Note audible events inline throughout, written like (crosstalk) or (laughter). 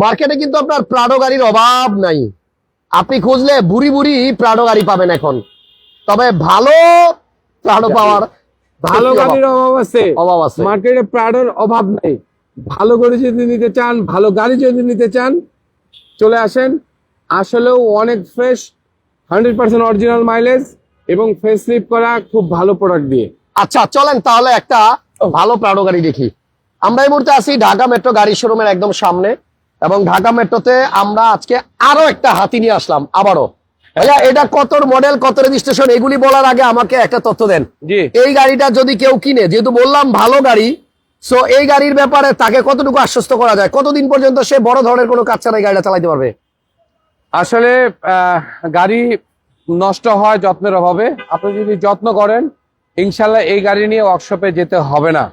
মার্কেটে কিন্তু আপনার প্রাডো গাড়ির অভাব নাই। আপনি খুঁজলে বুড়ি বুড়ি প্রাডো গাড়ি পাবেন এখন। তবে ভালো প্রাডো পাওয়ার ভালো গাড়ির অভাব। আছে। অভাব আছে। মার্কেটে প্রাডোর অভাব নাই। ভালো গাড়ি যদি নিতে চান ভালো গাড়ি যদি নিতে চান চলে আসেন। আসলেও অনেক fresh hundred percent original mileage এবং ফেস স্লিপ করা খুব ভালো প্রোডাক্ট দিয়ে। আচ্ছা চলেন তাহলে একটা ভালো প্রাডো গাড়ি দেখি। আমরা এই মুহূর্তে আছি ঢাকা মেট্রো গাড়ি শোরুমের একদম সামনে। এবং ঢাকা মেট্রোতে আমরা আজকে আরও একটা হাতি নিয়ে আসলাম আবারও। ভাইয়া এটা কত মডেল কত রেজিস্ট্রেশন এগুলি বলার আগে আমাকে একটা তথ্য দেন। এই গাড়িটা যদি কেউ কিনে যেহেতু বললাম ভালো গাড়ি সো এই গাড়ির ব্যাপারে তাকে কতটুকু আশ্বস্ত করা যায়? কতদিন পর্যন্ত সে বড় ধরনের কোনো কাজ ছাড়া গাড়িটা চালাইতে পারবে? আসলে গাড়ি নষ্ট হয় যত্নের অভাবে। আপনি যদি যত্ন করেন ইনশাল্লাহ এই গাড়ি নিয়ে ওয়ার্কশপে যেতে হবে না।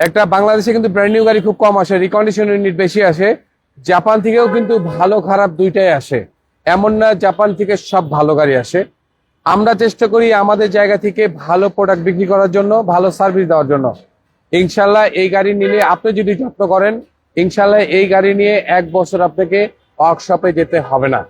একটা বাংলাদেশে কিন্তু ব্র্যান্ড নিউ গাড়ি খুব কম আসে রিকন্ডিশন ইউনিট বেশি আসে। জাপান থেকেও কিন্তু ভালো খারাপ দুইটাই আসে। এমন না জাপান থেকে সব ভালো গাড়ি আসে। আমরা চেষ্টা করি আমাদের জায়গা থেকে ভালো প্রোডাক্ট বিক্রি করার জন্য, ভালো সার্ভিস দেওয়ার জন্য। ইনশাল্লাহ এই গাড়ি নিলে আপনি যদি যত্ন করেন, ইনশাল্লাহ এই গাড়ি নিয়ে এক বছর আপনাকে ওয়ার্কশপে যেতে হবে না।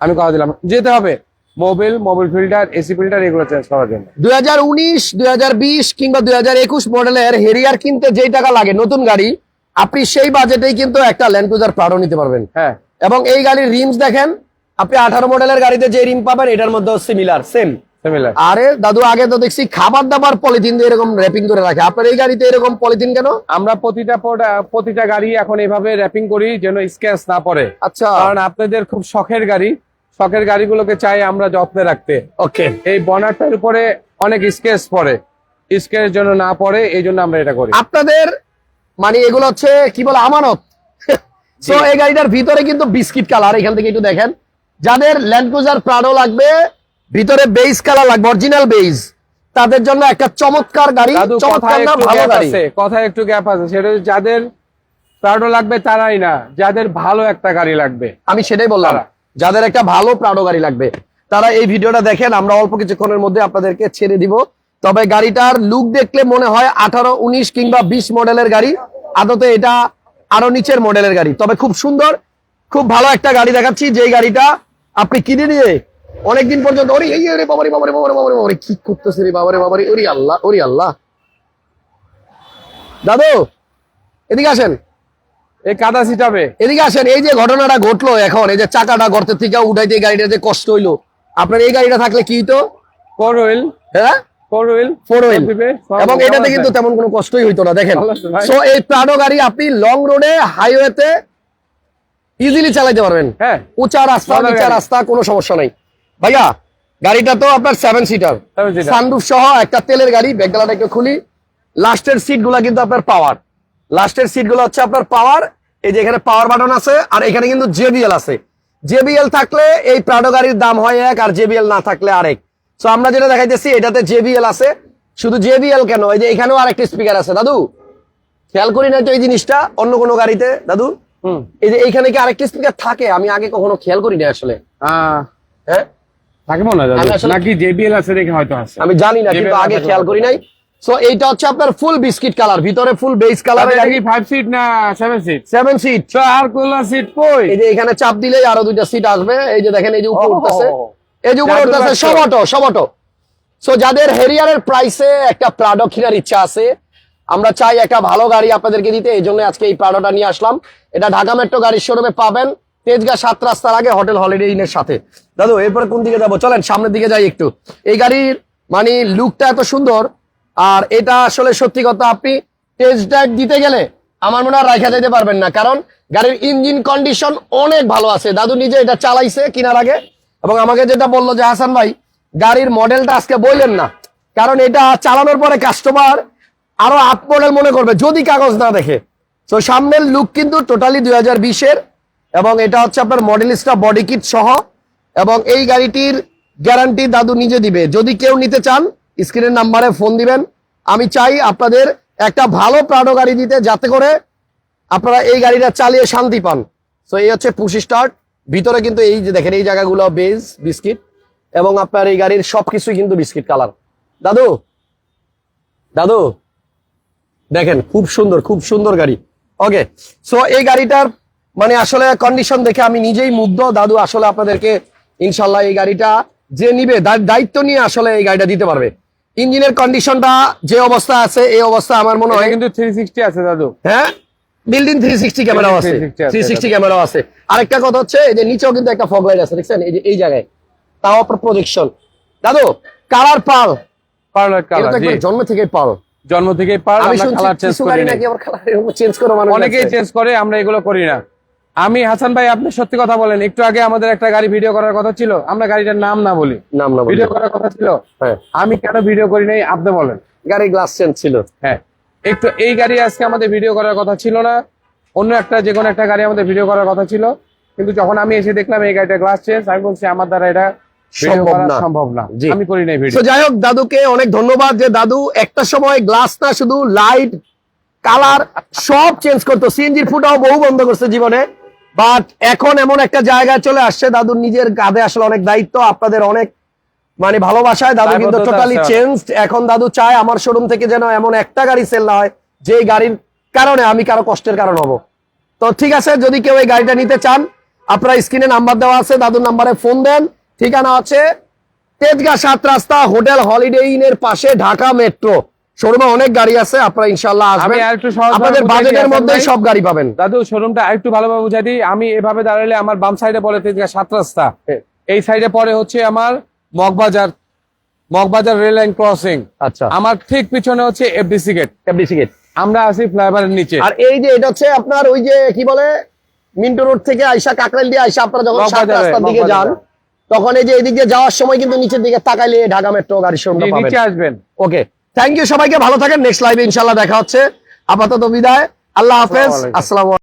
আমি কথা দিলাম। যেতে হবে। Mobil mobil filter, AC filter, এগুলো চেঞ্জ করার জন্য। দুই হাজার উনিশ, দুই হাজার বিশ কিংবা দুই হাজার একুশ মডেলের হেরিয়ার কিনতে যেই টাকা লাগে, নতুন গাড়ি আপনি সেই বাজেটেই কিন্তু একটা ল্যান্ড ক্রুজার প্রাডো নিতে পারবেন। হ্যাঁ। এবং এই গাড়ির রিমস দেখেন আপনি আঠারো মডেলের গাড়িতে যে রিম পাবেন এটার মধ্যে সিমিলার সেম সিমিলার আরে দাদু আগে তো দেখছি খাবার দাবার পলিথিন দিয়ে এরকম র্যাপিং করে রাখে। আপনার এই গাড়িতে এরকম পলিথিন কেন? আমরা প্রতিটা প্রতিটা গাড়ি এখন এভাবে র্যাপিং করি যেন স্ক্যাচ না পড়ে। আচ্ছা। কারণ আপনাদের খুব শখের গাড়ি। শখের গাড়িগুলোকে চাই আমরা যত্নে রাখতে। ওকে। এই বনারটার উপরে অনেক স্কেচ পড়ে। স্কেচ জন্য না পড়ে এই জন্য আমরা এটা করি। আপনাদের মানে এগুলো হচ্ছে কি বলে আমানত। (laughs) তো এই গাড়িটার ভিতরে কিন্তু বিস্কিট কালার এখান থেকে একটু দেখেন। যাদের ল্যান্ড ক্রুজার প্রাডো লাগবে ভিতরে বেইজ কালার লাগবে অরিজিনাল বেইজ তাদের জন্য একটা চমৎকার গাড়ি চমৎকার না ভালো গাড়ি। আছে কথায় একটু গ্যাপ আছে। সেটা যাদের প্রাডো লাগবে তারাই না। যাদের ভালো একটা গাড়ি লাগবে। আমি সেটাই বললাম যাদের একটা ভালো প্রাডো গাড়ি লাগবে। তারা এই ভিডিওটা দেখেন আমরা অল্প কিছুক্ষণের মধ্যে আপনাদেরকে ছেড়ে দিব। তবে গাড়িটার লুক দেখলে মনে হয় আঠারো উনিশ কিংবা বিশ মডেলের গাড়ি। আদতে এটা আরও নিচের মডেলের গাড়ি। তবে খুব সুন্দর খুব ভালো একটা গাড়ি দেখাচ্ছি যে গাড়িটা আপনি কিনে নিয়ে অনেকদিন পর্যন্ত ওরে এই রে বাবারে বাবারে বাবারে বাবারে বাবারে কি করতেছে রে বাবারে বাবারে ওরে আল্লাহ ওরে আল্লাহ। দাদু এদিকে আসেন। এই কাদা সিটাবে এদিকে আসেন এই যে ঘটনাটা ঘটলো এখন এই যে চাকাটা গর্তের থেকে উঠাইতে গাড়িটা যে কষ্ট হইল। আপনার এই গাড়িটা থাকলে কি তো ফোর হুইল। হ্যাঁ? ফোর হুইল ফোর হুইল এবং এটাতে কিন্তু তেমন কোনো কষ্টই হইতো না দেখেন। ভালো আছে ভাই। সো এই প্রাডো গাড়ি আপনি লং রোডে হাইওয়েতে ইজিলি চালাতে পারবেন। হ্যাঁ। উঁচা রাস্তা নিচা রাস্তা কোনো সমস্যা নাই। ভাইয়া গাড়িটা তো আপনার সেভেন সিটার সানরুফ সহ একটা তেলের গাড়ি ব্যাগডালাটা একটু খুলি। লাস্টের সিটগুলা কিন্তু আপনার পাওয়ার লাস্টের সিটগুলো হচ্ছে আপনার পাওয়ার এই যে এখানে পাওয়ার বাটন আছে আর এখানে কিন্তু জেবিএল আছে। জেবিএল থাকলে এই প্রাডো গাড়ির দাম হয় এক আর জেবিএল না থাকলে আরেক। তো আমরা যেটা দেখাইতেছি এটাতে জেবিএল আছে। শুধু জেবিএল কেন? এই যে এখানেও আরেকটা স্পিকার আছে দাদু। খেয়াল করি না তো এই জিনিসটা অন্য কোনো গাড়িতে দাদু? হুম। এই যে এইখানে কি আরেকটা স্পিকার থাকে? আমি আগে কখনো খেয়াল করি না আসলে। হ্যাঁ? থাকে মনে হয় আমি আসলে- নাকি জেবিএল আছে রেখে হয়তো আছে। আমি জানি না কিন্তু আগে খেয়াল করি নাই। সো এইটা হচ্ছে আপনার ফুল বিস্কিট কালার ভিতরে ফুল বেস কালার এটা কি সিট না সিট সিট কোলা সিট কই? এই যে এখানে চাপ দিলেই আরও দুইটা সিট আসবে। এই যে দেখেন এই যে উপরে উঠতেছে। এই যে উপরে উঠতেছে সব অটো সব অটো সো যাদের হেরিয়ারের প্রাইসে একটা প্রাডো কেনার ইচ্ছা আছে আমরা চাই একটা ভালো গাড়ি আপনাদেরকে দিতে এই জন্য আজকে এই প্রাডোটা নিয়ে আসলাম। এটা ঢাকা মেট্রো গাড়ির শোরুমে পাবেন তেজগা সাত রাস্তার আগে হোটেল হলিডে ইনের সাথে। দাদু এরপরে কোন দিকে যাব? চলেন সামনের দিকে যাই একটু। এই গাড়ির মানে লুকটা এত সুন্দর আর এটা আসলে সত্যি কথা আপনি টেস্ট ড্রাইভ দিতে গেলে আমার মনে হয় রাখা যেতে পারবেন না। কারণ গাড়ির ইঞ্জিন কন্ডিশন অনেক ভালো আছে। দাদু নিজে এটা চালাইছে কিনার আগে। এবং আমাকে যেটা বলল যে, হাসান ভাই, গাড়ির মডেলটা আজকে বললেন না। কারণ এটা চালানোর পরে কাস্টমার আরও আপ মডেল মনে করবে, যদি কাগজ না দেখে। তো সামনের লুক কিন্তু টোটালি দুই হাজার বিশের এবং এটা হচ্ছে আপনার মডেলিস্টা বডি কিট সহ। এবং এই গাড়িটির গ্যারান্টি দাদু নিজে দিবে। যদি কেউ নিতে চান স্ক্রিনের নাম্বারে ফোন দিবেন। আমি চাই আপনাদের একটা ভালো প্রাডো গাড়ি দিতে, যাতে করে আপনারা এই গাড়িটা চালিয়ে শান্তি পান। তো এই হচ্ছে পুশ স্টার্ট ভিতরে কিন্তু এই যে দেখেন এই জায়গাগুলো বেজ বিস্কিট এবং আপনার এই গাড়ির সবকিছুই কিন্তু বিস্কিট কালার। দাদু? দাদু? দেখেন খুব সুন্দর খুব সুন্দর গাড়ি। ওকে সো এই গাড়িটার মানে আসলে কন্ডিশন দেখে আমি নিজেই মুগ্ধ। দাদু আসলে আপনাদেরকে ইনশাল্লাহ এই গাড়িটা যে নিবে দায়িত্ব নিয়ে আসলে এই গাড়িটা দিতে পারবে। ইঞ্জিনের কন্ডিশনটা যে অবস্থা আছে এই অবস্থা আমার মনে হয় কিন্তু থ্রি সিক্সটি আছে দাদু। হ্যাঁ? বিল্ডিং থ্রি সিক্সটি ক্যামেরাও আছে। 360 থ্রি সিক্সটি ক্যামেরাও আছে। আরেকটা কথা হচ্ছে এই যে নিচেও কিন্তু একটা ফগ লাইট আছে দেখছেন? এই যে এই জায়গায়। তাও আপনার প্রজেকশন দাদু কালার পাল পার্লার কালার জি। জন্ম থেকেই পাল জন্ম থেকে পার আমি আমরা কালার চেঞ্জ করি না নাকি আবার কালার চেঞ্জ করে মানুষ অনেকেই চেঞ্জ করে আমরা এগুলো করি না। আমি হাসান ভাই আপনি সত্যি কথা বলেন একটু আগে আমাদের একটা গাড়ি ভিডিও করার কথা ছিল আমরা গাড়িটার নাম না বলি। নাম না বলি। ভিডিও করার কথা ছিল। হ্যাঁ। আমি কেন ভিডিও করি নাই আপনি বলেন। গাড়ি গ্লাস চেঞ্জ ছিল। হ্যাঁ। একটু এই গাড়ি আজকে আমাদের ভিডিও করার কথা ছিল না। অন্য একটা যে কোনো একটা গাড়ি আমাদের ভিডিও করার কথা ছিল। কিন্তু যখন আমি এসে দেখলাম এই গাড়িটা গ্লাস চেঞ্জ আমি বলছি আমার দ্বারা এটা সম্ভব না। সম্ভব না। জি। আমি করি নাই ভিডিও যাই হোক দাদুকে অনেক ধন্যবাদ যে দাদু একটা সময় গ্লাস না শুধু লাইট কালার সব চেঞ্জ করতো। সিএনজির ফুটাও বহু বন্ধ করছে জীবনে। বাট এখন এমন একটা জায়গায় চলে আসছে দাদুর নিজের কাঁধে আসলে অনেক দায়িত্ব আপনাদের অনেক মানে ভালোবাসায় দাদু কিন্তু টোটালি চেঞ্জ এখন দাদু চায় আমার শোরুম থেকে যেন এমন একটা গাড়ি সেল না হয় যে গাড়ির কারণে আমি কারও কষ্টের কারণ হব। তো ঠিক আছে যদি কেউ এই গাড়িটা নিতে চান আপনার স্ক্রিনে নাম্বার দেওয়া আছে দাদুর নাম্বারে ফোন দেন। ঠিকানা আছে তেজগা সাত রাস্তা হোটেল হলিডে ইন এর পাশে ঢাকা মেট্রো শোরুমে অনেক গাড়ি আছে আপনারা ইনশাল্লাহ আমি আসবেন। আপনাদের বাজেটের মধ্যে সব গাড়ি পাবেন। দাদু শোরুমটা আরেকটু ভালোভাবে বুঝাই দিই। আমি এভাবে দাঁড়ালে আমার বাম সাইডে পড়ে তেজগা সাত রাস্তা। হ্যাঁ। এই সাইডে পরে হচ্ছে আমার Moghbazar Moghbazar rail line crossing আচ্ছা। আমার ঠিক পিছনে হচ্ছে এফডিসি গেট এফডিসি গেট আমরা আছি ফ্লাইওভারের নিচে। আর এই যে এটা হচ্ছে আপনার ওই যে কি বলে মিন্টু রোড থেকে আইসা কাকরাইল দিয়ে আইসা আপনারা যখন সাত রাস্তার দিকে যান তখন এই যে এদিক দিয়ে যাওয়ার সময় কিন্তু নিচের দিকে তাকাইলে ঢাকা মেট্রো গাড়ি শোরুমটা জি, পাবেন। নিচে আসবেন। ওকে থ্যাংক ইউ সবাইকে ভালো থাকেন। নেক্সট লাইভে ইনশাআল্লাহ দেখা হচ্ছে। আপাতত বিদায়। আল্লাহ হাফেজ। আসসালামু